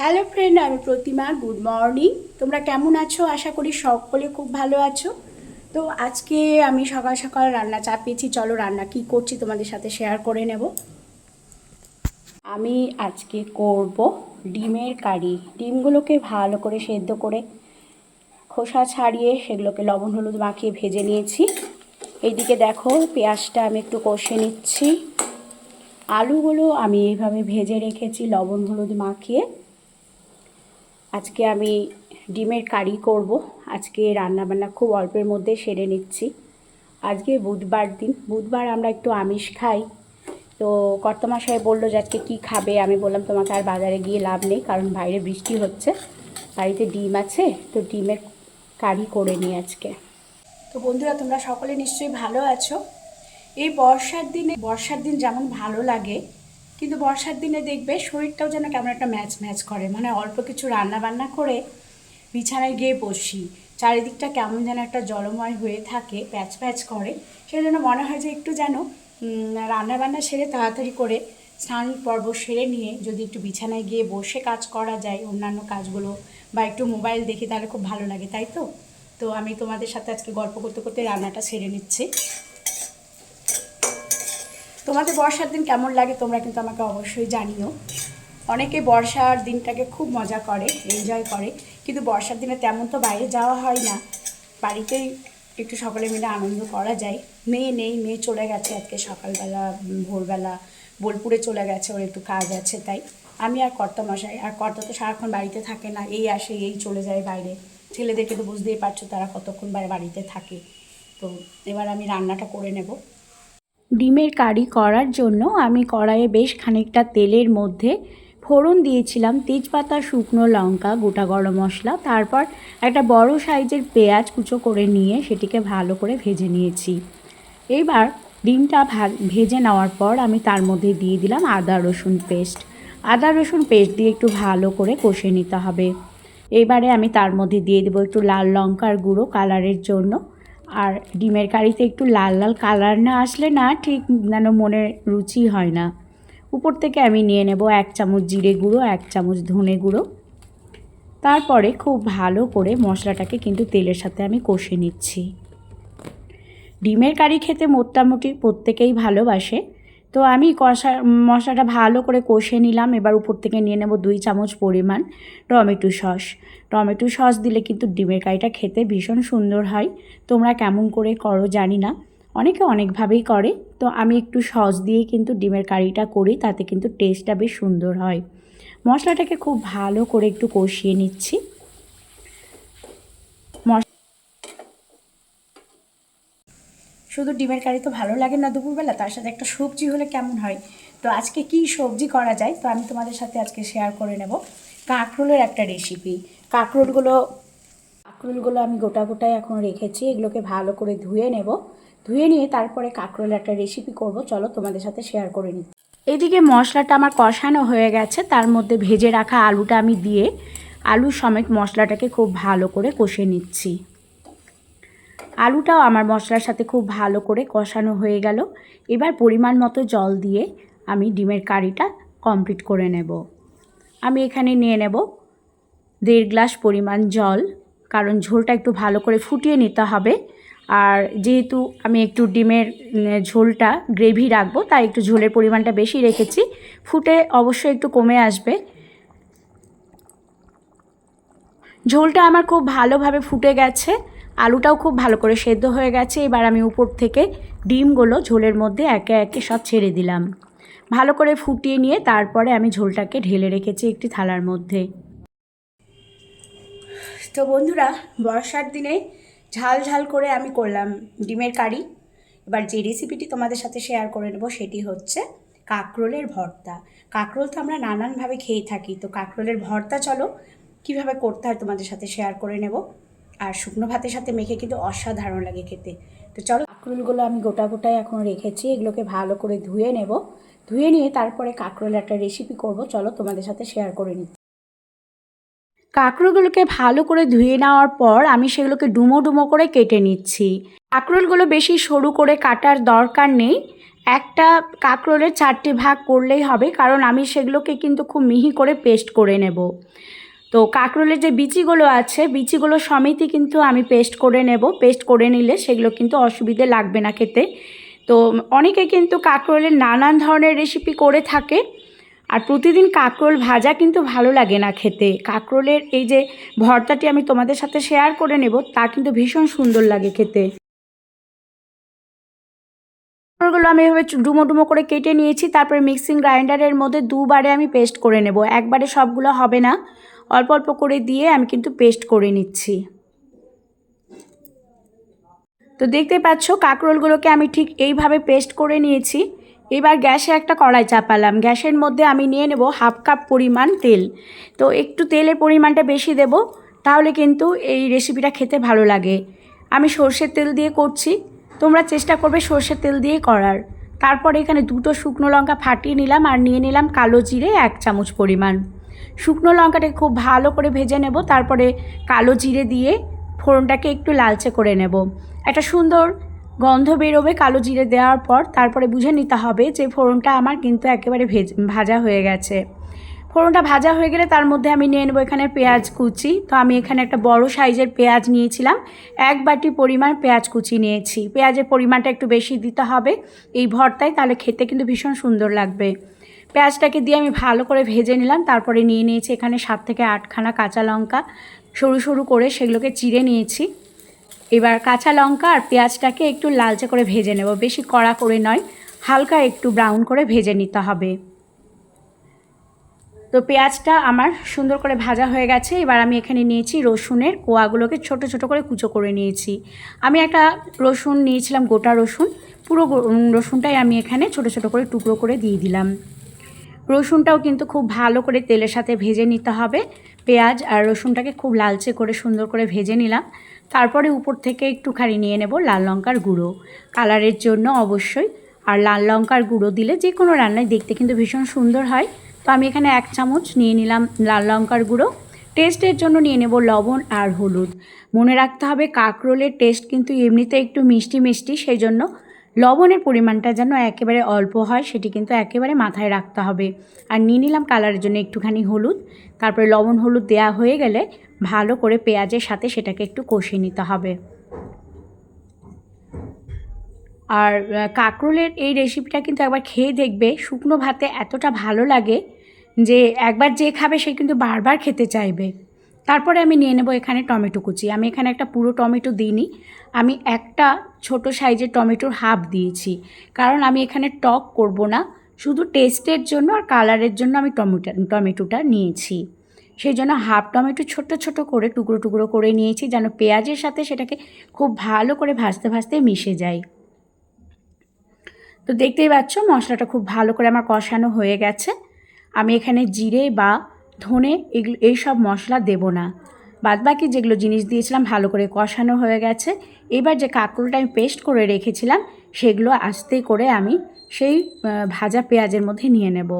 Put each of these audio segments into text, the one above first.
Hello friend আমি প্রতিমা good morning তোমরা কেমন আছো? আশা করি সকলে খুব ভালো আছো। তো আজকে আমি সকাল সকাল রান্না চাপিয়েছি। চলো রান্না কি করছি তোমাদের সাথে শেয়ার করে নেব। আমি আজকে করব ডিমের কারি। ডিমগুলোকে ভালো করে সেদ্ধ করে খোসা ছাড়িয়ে সেগুলোকে লবণ হলুদ মাখিয়ে ভেজে নিয়েছি। এইদিকে দেখো পেঁয়াজটা আমি একটু কষে নিচ্ছি। আলুগুলো আমি এইভাবে ভেজে রেখেছি, লবণ হলুদ মাখিয়ে। আজকে আমি ডিমের কারি করব। আজকে রান্নাবান্না খুব অল্পের মধ্যে সেরে নিচ্ছি। আজকে বুধবার দিন। বুধবার আমরা একটু আমিষ খাই। তো কর্তমাশাই বলল যে আজকে কী খাবে? আমি বললাম, তোমাকে আর বাজারে গিয়ে লাভ নেই, কারণ বাইরে বৃষ্টি হচ্ছে। বাড়িতে ডিম আছে, তো ডিমের কারি করে নিই আজকে। তো বন্ধুরা, তোমরা সকলে নিশ্চয়ই ভালো আছো। এই বর্ষার দিনে, বর্ষার দিন যেমন ভালো লাগে কিন্তু বর্ষার দিনে দেখবে শরীরটাও যেন কেমন একটা ম্যাচ ম্যাচ করে। মানে অল্প কিছু রান্না বান্না করে বিছানায় গিয়ে বসি। চারিদিকটা কেমন যেন একটা জলময় হয়ে থাকে, প্যাচ প্যাচ করে। সেই জন্য মনে হয় যে একটু যেন রান্না বান্না সেরে তাড়াতাড়ি করে স্নান পর্ব সেরে নিয়ে যদি একটু বিছানায় গিয়ে বসে কাজ করা যায়, অন্যান্য কাজগুলো বা একটু মোবাইল দেখি, তাহলে খুব ভালো লাগে, তাই তো? তো আমি তোমাদের সাথে আজকে গল্প করতে করতে রান্নাটা সেরে নিচ্ছি। তোমাদের বর্ষার দিন কেমন লাগে তোমরা কিন্তু আমাকে অবশ্যই জানিও। অনেকে বর্ষার দিনটাকে খুব মজা করে এনজয় করে, কিন্তু বর্ষার দিনে তেমন তো বাইরে যাওয়া হয় না। বাড়িতেই একটু সকলে মিলে আনন্দ করা যায়। মেয়ে নেই, মেয়ে চলে গেছে আজকে সকালবেলা ভোরবেলা, বোলপুরে চলে গেছে, ওর একটু কাজ আছে তাই। আমি আর কর্তা মশাই আর কর্তা তো সারাক্ষণ বাড়িতে থাকে না, এই আসে, এই চলে যায় বাইরে। ছেলেদেরকে তো বুঝতেই পারছ তারা কতক্ষণ বাড়িতে থাকে। তো এবার আমি রান্নাটা করে নেব। ডিমের কারি করার জন্য আমি কড়াইয়ে বেশ খানিকটা তেলের মধ্যে ফোড়ন দিয়েছিলাম। তেজপাতা, শুকনো লঙ্কা, গোটা গরম মশলা, তারপর একটা বড় সাইজের পেঁয়াজ কুচো করে নিয়ে সেটিকে ভালো করে ভেজে নিয়েছি। এবার ডিমটা ভেজে নেওয়ার পর আমি তার মধ্যে দিয়ে দিলাম আদা রসুন পেস্ট। আদা রসুন পেস্ট দিয়ে একটু ভালো করে কষে নিতে হবে। এবারে আমি তার মধ্যে দিয়ে দেবো একটু লাল লঙ্কার গুঁড়ো কালারের জন্য। আর ডিমের কারিতে একটু লাল লাল কালার না আসলে না ঠিক যেন মনে রুচি হয় না। উপর থেকে আমি নিয়ে নেব এক চামচ জিরে গুঁড়ো, এক চামচ ধনে গুঁড়ো। তারপরে খুব ভালো করে মশলাটাকে কিন্তু তেলের সাথে আমি কষে নিচ্ছি। ডিমের কারি খেতে মোটামুটি প্রত্যেকেই ভালোবাসে। তো আমি কষা, মশলাটা ভালো করে কষে নিলাম। এবার উপর থেকে নিয়ে নেব দুই চামচ পরিমাণ টমেটো সস। টমেটো সস দিলে কিন্তু ডিমের কারিটা খেতে ভীষণ সুন্দর হয়। তোমরা কেমন করে করো জানি না। অনেকে অনেকভাবেই করে। তো আমি একটু সস দিয়েই কিন্তু ডিমের কারিটা করি, তাতে কিন্তু টেস্টটা বেশ সুন্দর হয়। মশলাটাকে খুব ভালো করে একটু কষিয়ে নিচ্ছি মশ- শুধু ডিমের কারি তো ভালো লাগে না দুপুরবেলা, তার সাথে একটা সবজি হলে কেমন হয়? তো আজকে কি সবজি করা যায়? তো আমি তোমাদের সাথে আজকে শেয়ার করে নেব। কাঁকরোলের একটা রেসিপি কাঁকরোলগুলো কাঁকরোলগুলো আমি গোটা গোটায় এখন রেখেছি, এগুলোকে ভালো করে ধুয়ে নেব। ধুয়ে নিয়ে তারপরে কাঁকরোলের একটা রেসিপি করব। চলো তোমাদের সাথে শেয়ার করে নিই। এদিকে মশলাটা আমার কষানো হয়ে গেছে, তার মধ্যে ভেজে রাখা আলুটা আমি দিয়ে, আলু সমেত মশলাটাকে খুব ভালো করে কষে নিচ্ছি। আলুটাও আমার মশলার সাথে খুব ভালো করে কষানো হয়ে গেল। এবার পরিমাণ মতো জল দিয়ে আমি ডিমের কারিটা কমপ্লিট করে নেব। আমি এখানে নিয়ে নেব দেড় গ্লাস পরিমাণ জল, কারণ ঝোলটা একটু ভালো করে ফুটিয়ে নিতে হবে। আর যেহেতু আমি একটু ডিমের ঝোলটা গ্রেভি রাখব, তাই একটু ঝোলের পরিমাণটা বেশি রেখেছি। ফুটে অবশ্যই একটু কমে আসবে। ঝোলটা আমার খুব ভালোভাবে ফুটে গেছে। আলুটাও খুব ভালো করে সেদ্ধ হয়ে গেছে। এবার আমি উপর থেকে ডিমগুলো ঝোলের মধ্যে একে একে সব ছেড়ে দিলাম। ভালো করে ফুটিয়ে নিয়ে তারপরে আমি ঝোলটাকে ঢেলে রেখেছি একটি থালার মধ্যে। তো বন্ধুরা, বর্ষার দিনে ঝাল ঝাল করে আমি করলাম ডিমের কারি। এবার যে রেসিপিটি তোমাদের সাথে শেয়ার করে নেব সেটি হচ্ছে কাঁকরোলের ভর্তা। কাঁকরোল তো আমরা নানানভাবে খেয়ে থাকি, তো কাঁকরোলের ভর্তা চলো কীভাবে করতে হয় তোমাদের সাথে শেয়ার করে নেব। আর শুকনো ভাতের সাথে মেখে কিন্তু অসাধারণ লাগে খেতে। তো চলো, কাঁকরোলগুলো আমি গোটা গোটায় এখন রেখেছি, এগুলোকে ভালো করে ধুয়ে নেব। ধুয়ে নিয়ে তারপরে কাঁকরোলের একটা রেসিপি করব, চলো তোমাদের সাথে শেয়ার করে নিই। কাঁকরোলগুলোকে ভালো করে ধুয়ে নেওয়ার পর আমি সেগুলোকে ডুমো ডুমো করে কেটে নিচ্ছি। কাঁকরোলগুলো বেশি সরু করে কাটার দরকার নেই। একটা কাঁকরোলের চারটে ভাগ করলেই হবে, কারণ আমি সেগুলোকে কিন্তু খুব মিহি করে পেস্ট করে নেব। তো কাঁকরোলের যে বিচিগুলো আছে, বিচিগুলো সমেতই কিন্তু আমি পেস্ট করে নেব। পেস্ট করে নিলে সেগুলো কিন্তু অসুবিধে লাগবে না খেতে। তো অনেকে কিন্তু কাঁকরোলের নানান ধরনের রেসিপি করে থাকে আর প্রতিদিন কাঁকরোল ভাজা কিন্তু ভালো লাগে না খেতে। কাঁকরোলের এই যে ভর্তাটি আমি তোমাদের সাথে শেয়ার করে নেব, তা কিন্তু ভীষণ সুন্দর লাগে খেতে। কাঁকরোলগুলো আমি এভাবে ডুমো ডুমো করে কেটে নিয়েছি, তারপরে মিক্সিং গ্রাইন্ডারের মধ্যে দুবারে আমি পেস্ট করে নেব। একবারে সবগুলো হবে না। অল্প অল্প করে দিয়ে আমি কিন্তু পেস্ট করে নিচ্ছি। তো দেখতে পাচ্ছ কাঁকরোলগুলোকে আমি ঠিক এইভাবে পেস্ট করে নিয়েছি। এবার গ্যাসে একটা কড়াই চাপালাম। গ্যাসের মধ্যে আমি নিয়ে নেব হাফ কাপ পরিমাণ তেল। তো একটু তেলের পরিমাণটা বেশি দেব, তাহলে কিন্তু এই রেসিপিটা খেতে ভালো লাগে। আমি সর্ষের তেল দিয়ে করছি। তোমরা চেষ্টা করবে সর্ষের তেল দিয়ে করার। তারপর এখানে দুটো শুকনো লঙ্কা ফাটিয়ে নিলাম আর নিয়ে নিলাম কালো জিরে এক চামচ পরিমাণ। শুকনো লঙ্কাটাকে খুব ভালো করে ভেজে নেব, তারপরে কালো জিরে দিয়ে ফোড়নটাকে একটু লালচে করে নেব। একটা সুন্দর গন্ধ বেরোবে কালো জিরে দেওয়ার পর, তারপরে বুঝে নিতে হবে যে ফোড়নটা আমার কিন্তু একেবারে ভেজ, ভাজা হয়ে গেছে। ফোড়নটা ভাজা হয়ে গেলে তার মধ্যে আমি নিয়ে নেব এখানে পেঁয়াজ কুচি। তো আমি এখানে একটা বড় সাইজের পেঁয়াজ নিয়েছিলাম, এক বাটি পরিমাণ পেঁয়াজ কুচি নিয়েছি। পেঁয়াজের পরিমাণটা একটু বেশি দিতে হবে, এই ভর্তায়, তাহলে খেতে কিন্তু ভীষণ সুন্দর লাগবে। পেঁয়াজটাকে দিয়ে আমি ভালো করে ভেজে নিলাম, তারপরে নিয়ে নিয়েছি এখানে সাত থেকে আটখানা কাঁচা লঙ্কা। সরু সরু করে সেগুলোকে চিড়ে নিয়েছি। এবার কাঁচা লঙ্কা আর পেঁয়াজটাকে একটু লালচে করে ভেজে নেব, বেশি কড়া করে নয়, হালকা একটু ব্রাউন করে ভেজে নিতে হবে। তো পেঁয়াজটা আমার সুন্দর করে ভাজা হয়ে গেছে, এবার আমি এখানে নিয়েছি রসুনের কোয়াগুলোকে ছোট ছোট করে কুচো করে নিয়েছি। আমি একটা রসুন নিয়েছিলাম, গোটা রসুন, পুরো রসুনটাই আমি এখানে ছোট ছোট করে টুকরো করে দিয়ে দিলাম। রসুনটাও কিন্তু খুব ভালো করে তেলের সাথে ভেজে নিতে হবে। পেঁয়াজ আর রসুনটাকে খুব লালচে করে সুন্দর করে ভেজে নিলাম। তারপরে উপর থেকে একটুখানি নিয়ে নেব লাল লঙ্কার গুঁড়ো। কালারের জন্য অবশ্যই। আর লাল লঙ্কার গুঁড়ো দিলে যে কোনো রান্নায় দেখতে কিন্তু ভীষণ সুন্দর হয়। তো আমি এখানে এক চামচ নিয়ে নিলাম লাল লঙ্কার গুঁড়ো। টেস্টের জন্য নিয়ে নেব লবণ আর হলুদ। মনে রাখতে হবে কাঁকরোলের টেস্ট কিন্তু এমনিতে একটু মিষ্টি মিষ্টি সেই জন্য লবণের পরিমাণটা যেন একেবারে অল্প হয়, সেটি কিন্তু একেবারে মাথায় রাখতে হবে। আর নিয়ে নিলাম কালারের জন্য একটুখানি হলুদ। তারপরে লবণ হলুদ দেওয়া হয়ে গেলে ভালো করে পেঁয়াজের সাথে সেটাকে একটু কষিয়ে নিতে হবে। আর কাঁকরোলের এই রেসিপিটা কিন্তু একবার খেয়ে দেখবে, শুকনো ভাতে এতটা ভালো লাগে যে একবার যে খাবে সে কিন্তু বারবার খেতে চাইবে। তারপরে আমি নিয়ে নেব এখানে টমেটো কুচি। আমি এখানে একটা পুরো টমেটো দিইনি। আমি একটা ছোট সাইজের টমেটোর হাফ দিয়েছি। কারণ আমি এখানে টক করব না। শুধু টেস্টের জন্য আর কালারের জন্য আমি টমেটো, টমেটোটা নিয়েছি। সেই জন্য হাফ টমেটো ছোট ছোট করে, টুকরো টুকরো করে নিয়েছি যেন পেঁয়াজের সাথে সেটাকে খুব ভালো করে ভাজতে ভাজতে মিশে যায়। তো দেখতেই পাচ্ছ মশলাটা খুব ভালো করে আমার কষানো হয়ে গেছে। আমি এখানে জিরে বা ধনে এগুলো এইসব মশলা দেব না। বাদ বাকি যেগুলো জিনিস দিয়েছিলাম, ভালো করে কষানো হয়ে গেছে। এবার যে কাঁকরোলটা আমি পেস্ট করে রেখেছিলাম, সেগুলো আস্তে করে আমি সেই ভাজা পেঁয়াজের মধ্যে নিয়ে নেব।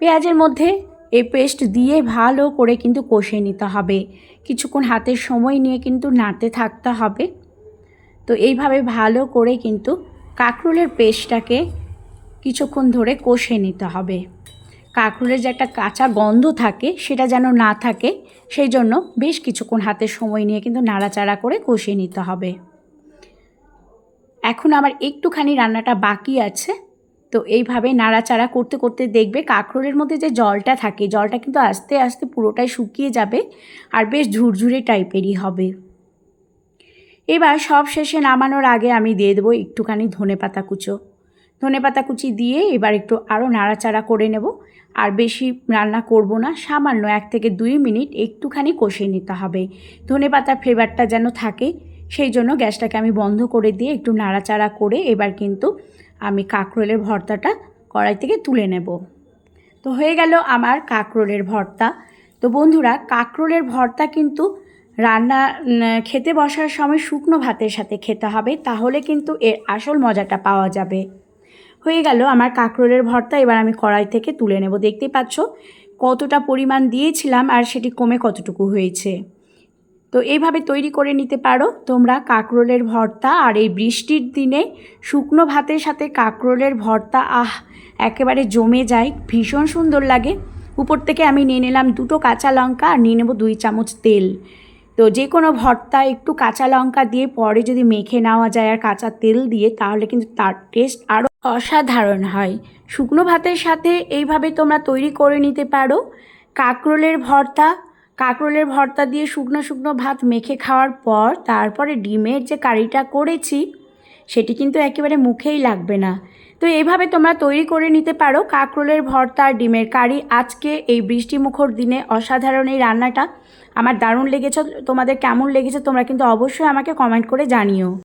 পেঁয়াজের মধ্যে এই পেস্ট দিয়ে ভালো করে কিন্তু কষে নিতে হবে। কিছুক্ষণ হাতের সময় নিয়ে কিন্তু নাড়তে থাকতে হবে। তো এইভাবে ভালো করে কিন্তু কাঁকরোলের পেস্টটাকে কিছুক্ষণ ধরে কষে নিতে হবে। কাঁকরোলের যে একটা কাঁচা গন্ধ থাকে, সেটা যেন না থাকে, সেই জন্য বেশ কিছুক্ষণ হাতের সময় নিয়ে কিন্তু নাড়াচাড়া করে কষিয়ে নিতে হবে। এখন আমার একটুখানি রান্নাটা বাকি আছে, তো এইভাবে নাড়াচাড়া করতে করতে দেখবে কাঁকরোলের মধ্যে যে জলটা থাকে, জলটা কিন্তু আস্তে আস্তে পুরোটাই শুকিয়ে যাবে আর বেশ ঝুরঝুরে টাইপেরই হবে। এবার সব শেষে নামানোর আগে আমি দিয়ে দেবো একটুখানি ধনে পাতা কুচো। ধনে পাতা কুচি দিয়ে এবার একটু আরও নাড়াচাড়া করে নেব। আর বেশি রান্না করব না, সামান্য এক থেকে দুই মিনিট একটুখানি কষিয়ে নিতে হবে। ধনে পাতার ফ্লেভারটা যেন থাকে, সেই জন্য গ্যাসটাকে আমি বন্ধ করে দিয়ে একটু নাড়াচাড়া করে এবার কিন্তু আমি কাঁকরোলের ভর্তাটা কড়াই থেকে তুলে নেব। তো হয়ে গেল আমার কাঁকরোলের ভর্তা। তো বন্ধুরা, কাঁকরোলের ভর্তা কিন্তু রান্না খেতে বসার সময় শুকনো ভাতের সাথে খেতে হবে, তাহলে কিন্তু এর আসল মজাটা পাওয়া যাবে। হয়ে গেল আমার কাঁকরোলের ভর্তা, এবার আমি কড়াই থেকে তুলে নেব। দেখতেই পাচ্ছ কতটা পরিমাণ দিয়েছিলাম আর সেটি কমে কতটুকু হয়েছে। তো এইভাবে তৈরি করে নিতে পারো তোমরা কাঁকরোলের ভর্তা আর এই বৃষ্টির দিনে শুকনো ভাতের সাথে কাঁকরোলের ভর্তা, আহ, একেবারে জমে যায়, ভীষণ সুন্দর লাগে। উপর থেকে আমি নিয়ে নিলাম দুটো কাঁচা লঙ্কা আর নিয়ে নেব দুই চামচ তেল। তো যে কোনো ভর্তা একটু কাঁচা লঙ্কা দিয়ে পরে যদি মেখে নেওয়া যায় আর কাঁচা তেল দিয়ে তাহলে কিন্তু তার টেস্ট আরও অসাধারণ হয়। শুকনো ভাতের সাথে এইভাবে তোমরা তৈরি করে নিতে পারো। কাঁকরোলের ভর্তা কাঁকরোলের ভর্তা দিয়ে শুকনো শুকনো ভাত মেখে খাওয়ার পর তারপরে ডিমের যে কারিটা করেছি, সেটি কিন্তু একেবারে মুখেই লাগবে না। তো এইভাবে তোমরা তৈরি করে নিতে পারো কাঁকরোলের ভর্তা আর ডিমের কারি। আজকে এই বৃষ্টিমুখর দিনে অসাধারণ এই রান্নাটা। আমার দারুণ লেগেছে, তোমাদের কেমন লেগেছে তোমরা কিন্তু অবশ্যই আমাকে কমেন্ট করে জানিও।